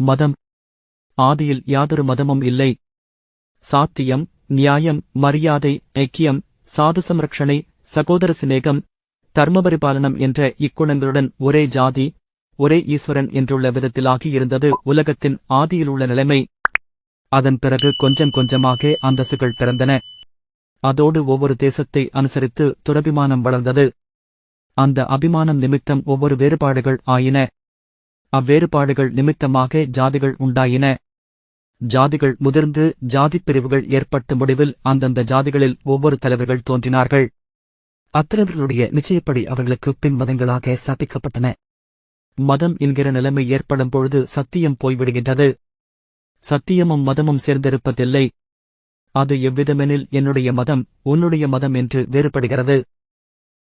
மதம். ஆதியில் யாதொரு மதமும் இல்லை. சாத்தியம் நியாயம் மரியாதை ஐக்கியம் சாது சம்ரக்ஷணை சகோதர சிநேகம் தர்மபரிபாலனம் என்ற இக்குணங்களுடன் ஒரே ஜாதி ஒரே ஈஸ்வரன் என்றுள்ள விதத்திலாகி இருந்தது உலகத்தின் ஆதியிலுள்ள நிலைமை. அதன் பிறகு கொஞ்சம் கொஞ்சமாக அந்தசுகள் பிறந்தன. அதோடு ஒவ்வொரு தேசத்தை அனுசரித்து துரபிமானம் வளர்ந்தது. அந்த அபிமானம் நிமித்தம் ஒவ்வொரு வேறுபாடுகள் ஆயின. அவ்வேறுபாடுகள் நிமித்தமாக ஜாதிகள் உண்டாயின. ஜாதிகள் முதிர்ந்து ஜாதிப் பிரிவுகள் ஏற்பட்ட முடிவில் அந்தந்த ஜாதிகளில் ஒவ்வொரு தலைவர்கள் தோன்றினார்கள். அத்தலைவர்களுடைய நிச்சயப்படி அவர்களுக்கு பின் மதங்களாக சாப்பிக்கப்பட்டன மதம் என்கிற நிலைமை ஏற்படும் பொழுது சத்தியம் போய்விடுகின்றது. சத்தியமும் மதமும் சேர்ந்திருப்பதில்லை. அது எவ்விதமெனில் என்னுடைய மதம் உன்னுடைய மதம் என்று வேறுபடுகிறது.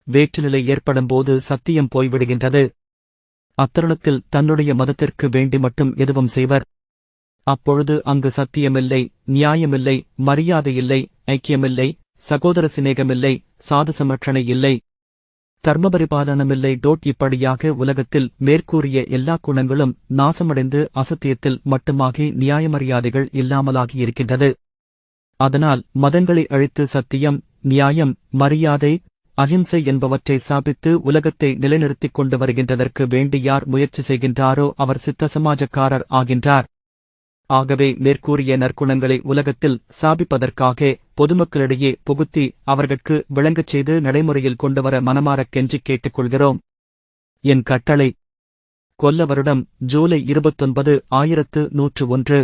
வேற்றுநிலை ஏற்படும்போது சத்தியம் போய்விடுகின்றது. அத்தருணத்தில் தன்னுடைய மதத்திற்கு வேண்டி மட்டும் எதுவும் செய்வர். அப்பொழுது அங்கு சத்தியமில்லை நியாயமில்லை மரியாதையில்லை ஐக்கியமில்லை சகோதர சிநேகமில்லை சாது சமர்ஷணை இல்லை. தர்மபரிபாலனமில்லை டோட் இப்படியாக உலகத்தில் மேற்கூறிய எல்லா குணங்களும் நாசமடைந்து அசத்தியத்தில் மட்டுமாகி நியாயமரியாதைகள் இல்லாமலாகியிருக்கின்றது. அதனால் மதங்களை அழித்து சத்தியம் நியாயம் மரியாதை அகிம்சை என்பவற்றை சாபித்து உலகத்தை நிலைநிறுத்திக் கொண்டு வருகின்றதற்கு வேண்டி யார் முயற்சி செய்கின்றாரோ அவர் சித்த சமாஜக்காரர் ஆகின்றார். ஆகவே மேற்கூறிய நற்குணங்களை உலகத்தில் சாபிப்பதற்காக பொதுமக்களிடையே புகுத்தி அவர்கட்கு விளங்கச் செய்து நடைமுறையில் கொண்டுவர மனமாறக் கெஞ்சிக் கேட்டுக்கொள்கிறோம். என் கட்டளை கொல்ல வருடம் ஜூலை இருபத்தொன்பது ஆயிரத்து நூற்று ஒன்று.